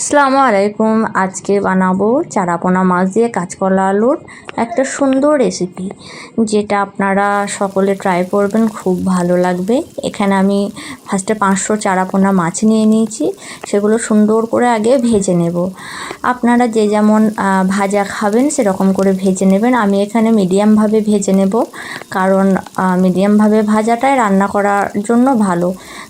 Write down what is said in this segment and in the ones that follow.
আসসালামু আলাইকুম। আজকে বানাবো চারাপোনা মাছ দিয়ে কাঁচকলা আলুর একটা সুন্দর রেসিপি যেটা আপনারা সকলে ট্রাই করবেন, খুব ভালো লাগবে। এখানে আমি ফার্স্টে পাঁচশো চারাপোনা মাছ নিয়ে নিয়েছি, সেগুলো সুন্দর করে আগে ভেজে নেব। আপনারা যে যেমন ভাজা খাবেন, সেরকম করে ভেজে নেবেন। আমি এখানে মিডিয়ামভাবে ভেজে নেব, কারণ মিডিয়ামভাবে ভাজাটাই রান্না করার জন্য ভালো।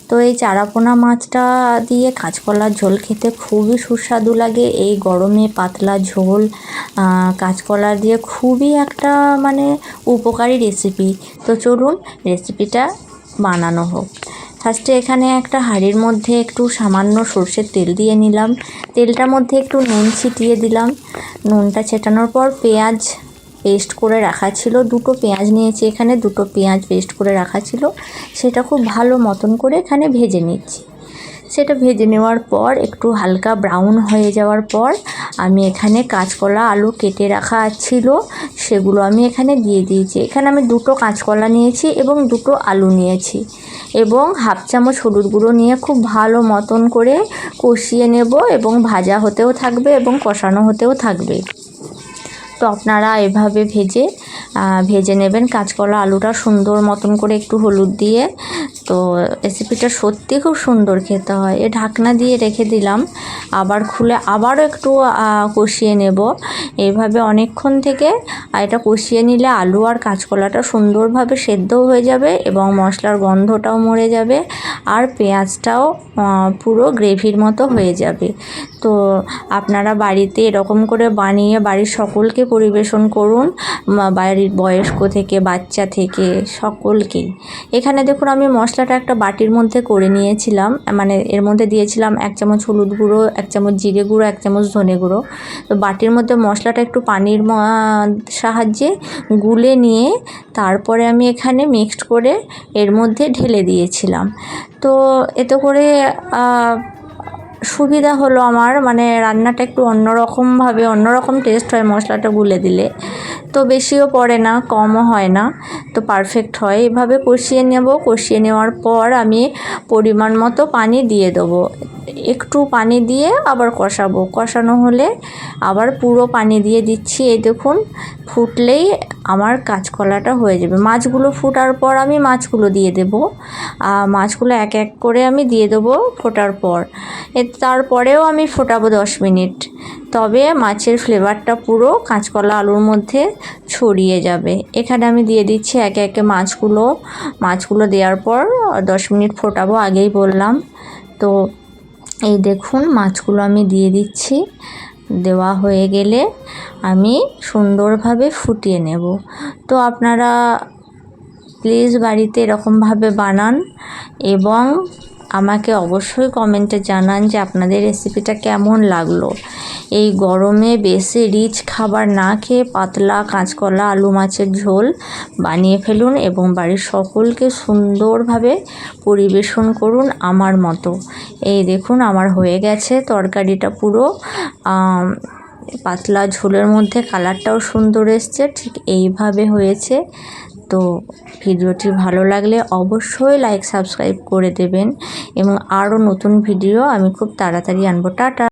তো এই চারাপোনা মাছটা দিয়ে কাঁচকলার ঝোল খেতে খুবই সুস্বাদু লাগে। এই গরমে পাতলা ঝোল কাঁচকলা দিয়ে খুবই একটা মানে উপকারী রেসিপি তো চলুন রেসিপিটা বানানো হোক। ফার্স্টে এখানে একটা হাঁড়ির মধ্যে একটু সামান্য সর্ষের তেল দিয়ে নিলাম। তেলটার মধ্যে একটু নুন ছিটিয়ে দিলাম। নুনটা ছেটানোর পর পেঁয়াজ পেস্ট করে রাখা ছিল। দুটো পেঁয়াজ নিয়েছি এখানে, দুটো পেঁয়াজ পেস্ট করে রাখা ছিল। সেটা খুব ভালো মতন করে এখানে ভেজে নিচ্ছি। সেটা ভেজে নেওয়ার পর, একটু হালকা ব্রাউন হয়ে যাওয়ার পর, আমি এখানে কাঁচকলা, আলু কেটে রাখা ছিল। সেগুলো আমি এখানে দিয়ে দিয়েছি। এখানে আমি দুটো কাঁচকলা নিয়েছি এবং দুটো আলু নিয়েছি। এবং হাফ চামচ হলুদ গুঁড়ো নিয়ে খুব ভালো মতন করে কষিয়ে নেব এবং ভাজা হতেও থাকবে এবং কষানো হতেও থাকবে। তো আপনারা এভাবে ভেজে ভেজে নেবেন। কাঁচকলা আলুটা সুন্দর মতন করে একটু হলুদ দিয়ে। তো রেসিপিটা সত্যি খুব সুন্দর খেতে হয়। এ ঢাকনা দিয়ে রেখে দিলাম। আবার খুলে আবারও একটু কষিয়ে নেব। এইভাবে অনেকক্ষণ থেকে এটা কষিয়ে নিলে আলু আর কাঁচকলাটা সুন্দরভাবে সেদ্ধও হয়ে যাবে এবং মশলার গন্ধটাও মরে যাবে আর পেঁয়াজটাও পুরো গ্রেভির মতো হয়ে যাবে। তো আপনারা বাড়িতে এরকম করে বানিয়ে বাড়ির সকলকে পরিবেশন করুন। বাড়ির বয়স্ক থেকে, বাচ্চা থেকে সকলকেই এখানে দেখুন আমি মশলাটা একটা বাটির মধ্যে করে নিয়েছিলাম মানে এর মধ্যে দিয়েছিলাম এক চামচ হলুদ গুঁড়ো, এক চামচ জিরে গুঁড়ো, এক চামচ ধনে গুঁড়ো। তো বাটির মধ্যে মশলাটা একটু পানির সাহায্যে গুলে নিয়ে তারপরে আমি এখানে মিক্সড করে এর মধ্যে ঢেলে দিয়েছিলাম। তো এতে করে সুবিধা হলো আমার মানে রান্নাটা একটু অন্যরকমভাবে, অন্যরকম টেস্ট হয় মশলাটা গুলে দিলে। তো বেশিও পড়ে না, কমও হয় না, তো পারফেক্ট হয়। এভাবে কষিয়ে নেব। কষিয়ে নেওয়ার পর আমি পরিমাণ মতো পানি দিয়ে দেবো। একটু পানি দিয়ে আবার কষাবো। কষানো হলে আবার পুরো পানি দিয়ে দিচ্ছি। এই দেখুন, ফুটলেই আমার কাঁচকলাটা হয়ে যাবে। মাছগুলো ফুটার পর আমি মাছগুলো দিয়ে দেবো। আর মাছগুলো এক এক করে আমি দিয়ে দেবো ফোটার পর। এ, তারপরেও আমি ফোটাবো দশ মিনিট। তবে মাছের ফ্লেভারটা পুরো কাঁচকলা আলুর মধ্যে ছড়িয়ে যাবে। এখানে আমি দিয়ে দিচ্ছি একে একে মাছগুলো। মাছগুলো দেওয়ার পর দশ মিনিট ফোটাবো আগেই বললাম। তো এই দেখুন, মাছগুলো আমি দিয়ে দিচ্ছি। দেওয়া হয়ে গেলে আমি সুন্দরভাবে ফুটিয়ে নেব। তো আপনারা প্লিজ বাড়িতে এরকমভাবে বানান এবং আমাকে অবশ্যই কমেন্টে জানান যে আপনাদের রেসিপিটা কেমন লাগল। এই গরমে বেশি রিচ খাবার না খেয়ে পাতলা কাঁচকলা, আলু মাছের ঝোল বানিয়ে ফেলুন এবং বাড়ির সকলকে সুন্দরভাবে পরিবেশন করুন আমার মতো। এই দেখুন, আমার হয়ে গেছে তরকারিটা পুরো। পাতলা ঝোলের মধ্যে কালারটাও সুন্দর এসছে, ঠিক এইভাবে হয়েছে। তো ভিডিওটি ভালো লাগলে অবশ্যই লাইক সাবস্ক্রাইব করে দেবেন এবং আরও নতুন ভিডিও আমি খুব তাড়াতাড়ি আনব। টাটা!